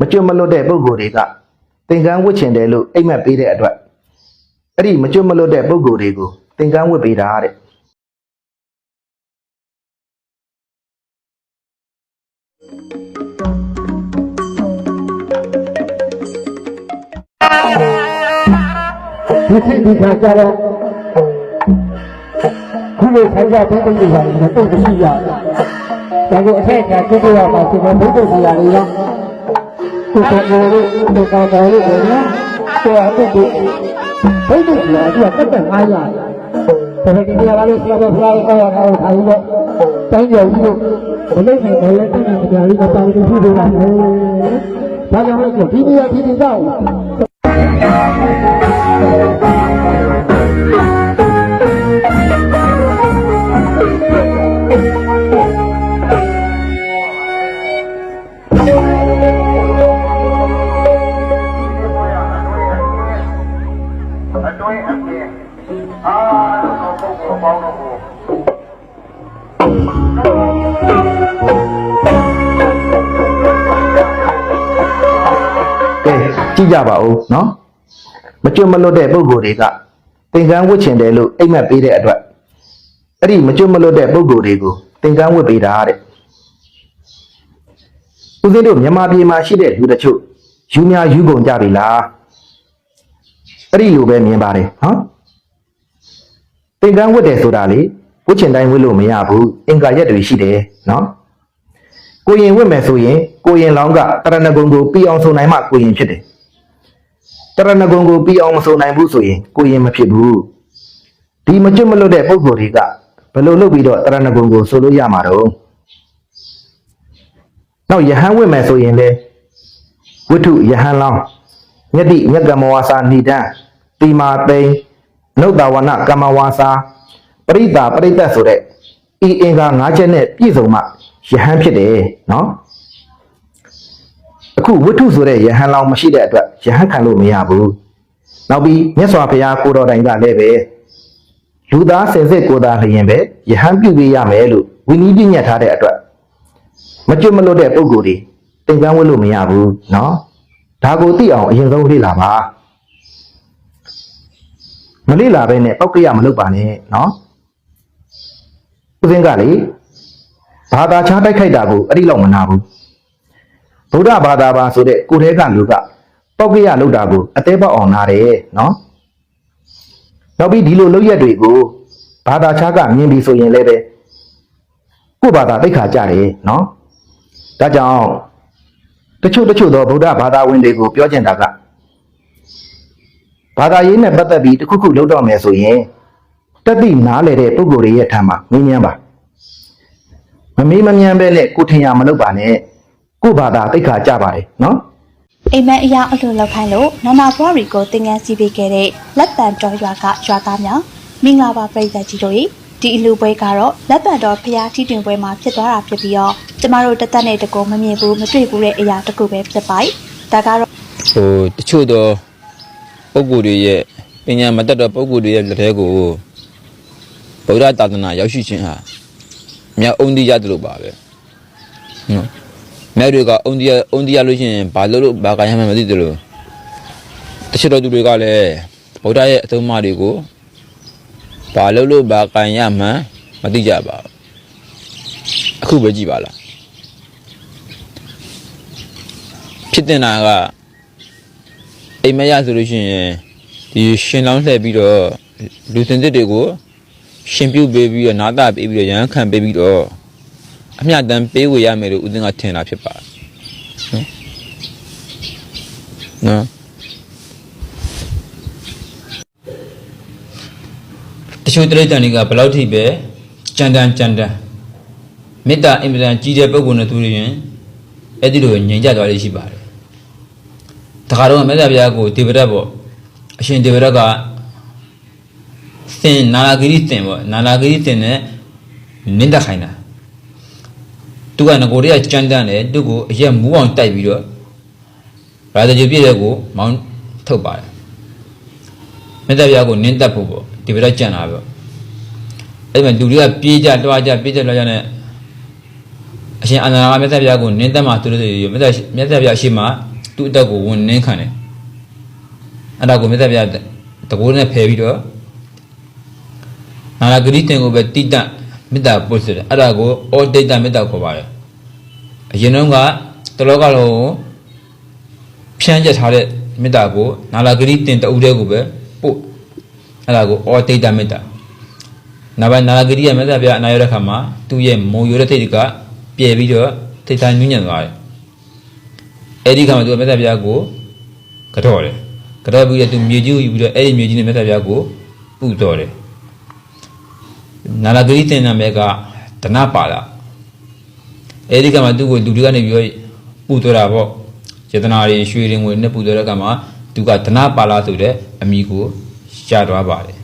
မကျွတ်မလွတ်တဲ့ပုံကိုယ်တွေကသင်္ကန်းဝတ်ချင်တယ်လို့အိမ်မက်ပေးတဲ့အတွက်အဲ့ဒီမကျွတ်မလွတ်တဲ့ပုံကိုယ်တွေကိုသင်္ကန်းဝတ်ပေးတာတဲ့ဒီစိတ်ဒီခါကြတော့ခုလိုဆိုင်ကြတဲ့တိတ်တွေပါတယ်တော့မရှိရဘူး။ဒါကိုအထက်ကကြည့်ရမှာဒီမှာဘုဒ္ဓဆရာတွေရော ကိုယ်တော်ကိုကိုယ်တော်ကိုလည်းကိုယ်အတူတူဘုဒ္ဓဆရာကတက်တက်အားရတယ်။ဒါပေမဲ့ဒီနေရာကလည်းဆရာတော်ဘုရားရဲ့အောက်အောက်ထားပြီးတော့တိုင်းကျော်ကြီးတို့ဘယ်လိုနဲ့ဘယ်လိုတက်နေကြရလဲတာဝန်ပြုလို့ရတယ်။ဒါကြောင့်လည်းဒီနေရာဒီနေရာကို အတွင်းအပြင်အားလုံးသောပုဂ္ဂိုလ်ပေါင်းတို့ကိုကဲကြည့်ကြပါဦးနော်မကျွတ်မလွတ်တဲ့ပုံကိုယ်တွေကသင်္ကန်းဝတ်ချင်တယ်လို့အိမ်မက်ပေးတဲ့အတွက်အဲ့ဒီမကျွတ်မလွတ်တဲ့ပုံကိုယ်တွေကိုသင်္ကန်းဝတ်ပေးတာတဲ့ဦးဇင်းတို့မြန်မာပြည်မှာရှိတဲ့လူတချို့ယူများယူကုန်ကြပြီလား အဲ့ဒီလိုပဲမြင်ပါတယ်နော်သင်္ကန်းဝတ်တယ်ဆိုတာလေဝတ်ချင်တိုင်းဝတ်လို့မရဘူးအင်္ဂါရက်တွေရှိတယ်နော်ကိုရင်ဝတ်မယ်ဆိုရင်ကိုရင်လောင်းကတရဏဂုံကိုပြီးအောင်ဆိုနိုင်မှကိုရင်ဖြစ်တယ်တရဏဂုံကိုပြီးအောင်မဆိုနိုင်ဘူးဆိုရင်ကိုရင်မဖြစ်ဘူးဒီမကျွတ်မလွတ်တဲ့ပုံကိုယ်တွေကဘယ်လိုလုပ်ပြီးတော့တရဏဂုံကိုဆိုလို့ရမှာတော့နောက်ယဟန်ဝတ်မယ်ဆိုရင်လေဝိထုယဟန်လောင်း ညတိညကမဝါစာဏိဒံတိမာသိန်နုဿဝနကမ္မဝါစာပရိတာပရိသတ်ဆိုတဲ့ဤအင်္ဂါ၅ချက်နဲ့ပြည့်စုံမှယဟန်ဖြစ်တယ်နော်အခုဝိထုဆိုတဲ့ယဟန်လောင်းမရှိတဲ့အတွက်ယဟန်ခံလို့မရဘူးနောက်ပြီးမြတ်စွာဘုရားကိုတော်တိုင်ကလည်းပဲလူသားဆင်စစ်ကိုယ်သားလျင်ပဲယဟန်ပြုပေးရမယ်လို့ဝိနည်းပြညတ်ထားတဲ့အတွက်မကျွတ်မလွတ်တဲ့ပုံကိုယ်တွေသင်္ကန်းဝတ်လို့မရဘူးနော် ဒါကိုသိအောင်အရင်ဆုံးလေ့လာပါမလေ့လာဘဲနဲ့ပောက်ကရမလုပ်ပါနဲ့နော်ဦးစင်းကလေဘာသာခြားတိုက်ခိုက်တာကိုအဲ့ဒီလောက်မနာဘူးဗုဒ္ဓဘာသာပါဆိုတဲ့ကိုယ်ထဲကလူကပောက်ကရလုပ်တာကိုအသေးပေါက်အောင်နာတယ်နော်နောက်ပြီးဒီလိုလုပ်ရက်တွေကိုဘာသာခြားကမြင်ပြီးဆိုရင်လည်းပဲကိုယ့်ဘာသာသိက္ခာကြတယ်နော်ဒါကြောင့် တချို့တချို့သောဗုဒ္ဓဘာသာဝင်တွေကိုပြောချင်တာကဘာသာရေးနဲ့ပတ်သက်ပြီးတစ်ခုခုလုပ်တော့မယ်ဆိုရင်တက်သိနားလေတဲ့ပုဂ္ဂိုလ်တွေရဲ့ထံမှာမင်းမြန်းပါမမေးမမြန်းပဲနဲ့ကိုထင်ရမလုပ်ပါနဲ့ကိုယ့်ဘာသာသိက္ခာကြပါတယ်နော်အိမ်မက်အရာအလိုလောက်ခိုင်းလို့နန္နာဘွားရီကိုတင်ငန်းစီးပေးခဲ့တဲ့လက်ပံတော်ရွာကရွာသားများမင်္ဂလာပါပြည်သက်ကြီးတို့ရေ ဒီအလူပွဲကတော့လက်ပံတော်ဖျားထီတင်ပွဲမှာဖြစ်သွားတာဖြစ်ပြီးတော့ကျမတို့တက်တက်နဲ့တကူမမြင်ဘူးမတွေ့ဘူးတဲ့အရာတစ်ခုပဲဖြစ်ပါတယ်ဒါကတော့ဟိုတချို့သောပုဂ္ဂိုလ်တွေရဲ့ပညာမတတ်သောပုဂ္ဂိုလ်တွေရဲ့လက်ထဲကိုဗုဒ္ဓသာသနာရောက်ရှိခြင်းဟာမြောက်အုံဒီရတယ်လို့ပါပဲနော်မြတ်တွေကအုံဒီရအုံဒီရလို့ရှိရင်ဘာလို့လို့ဘာကရမှန်းမသိတယ်လို့တချို့တော်သူတွေကလည်းဗုဒ္ဓရဲ့အသုံးအမတွေကို ဘာလို့လို့ဘာကရမှန်းမသိကြပါဘူးအခုပဲကြည့်ပါလားဖြစ်တင်တာကအိမ်မက်ရဆိုလို့ရှိရင်ဒီရှင်လောင်းလှည့်ပြီးတော့လူစင်စစ်တွေကိုရှင်ပြုတ်ပေးပြီးတော့နာတာပေးပြီးတော့ရဟန်းခံပေးပြီးတော့အမျှတမ်းပေးဝေရမယ်လို့ဦးဇင်းကထင်တာဖြစ်ပါတယ်နော်နော် တချို့တိရစ္ဆာန်တွေကဘယ်လောက်ထိပဲကြမ်းတမ်းကြမ်းတမ်းမေတ္တာအင်မတန်ကြီးတဲ့ပုဂ္ဂိုလ်နဲ့သူတွေရင်အဲ့ဒီလိုငြိမ်ကြသွားလေးရှိပါတယ်တခါတော့မြတ်စွာဘုရားကိုဒေဝရတ်ပေါ့အရှင်ဒေဝရတ်ကသင်နာလာဂိရိသင်ပေါ့နာလာဂိရိသင်နဲ့နင်းတက်ခိုင်းတာသူကငကိုတွေကကြမ်းတမ်းတယ်သူ့ကိုအရက်မူးအောင်တိုက်ပြီးတော့ရာဇဂျီပြည့်တဲ့ကိုမောင်းထုတ်ပါတယ်မြတ်စွာဘုရားကိုနင်းတက်ဖို့ပေါ့ ဒေဝရတ်ကြံတာပေါ့အဲ့ဒီမှာလူတွေကပြေးကြတွားကြပြေးကြတွားကြနဲ့အရှင်အာနန္ဒာကမြတ်စွာဘုရားကိုနင်းသက်မှသူတို့တွေမြတ်စွာမြတ်စွာဘုရားအရှိမှသူ့အတက်ကိုဝင်နင်းခံတယ်အဲ့ဒါကိုမြတ်စွာဘုရားတကိုးနဲ့ဖယ်ပြီးတော့နာလာဂရိတင်ကိုပဲတိတမေတ္တာပို့စတယ်အဲ့ဒါကိုအောဒိတမေတ္တာခေါ်ပါတယ်အရင်တုန်းကတလောကလုံးကိုဖြန့်ကျက်ထားတဲ့မေတ္တာကိုနာလာဂရိတင်တအုပ်တဲ့ကိုပဲပို့ အဲ့ဒါကိုအောဒိတမေတ္တာနောက်ပိုင်းနာလာဂရိရဲ့မေတ္တာပြအနာရတဲ့ခါမှာသူ့ရဲ့မုံရိုးတဲ့ထိတ်ကပြဲပြီးတော့ထိတ်တိုင်းညဉ့်ညံ့သွားတယ်အဲ့ဒီခါမှာသူကမေတ္တာပြကိုကတော့တယ်ကတော့ပြီးတော့သူမြေကြီးကိုယူပြီးတော့အဲ့ဒီမြေကြီးနဲ့မေတ္တာပြကိုပူတော်တယ်နာလာဂရိတင်နာမဲကဒနပါလာအဲ့ဒီကမှသူ့ကိုလူတွေကနေပြီးတော့ပူတော်တာပေါ့ယတနာတွေရွှေတွေငွေနဲ့ပူတော်တဲ့ကမှသူကဒနပါလာဆိုတဲ့အမိကို ရှားသွားပါတယ်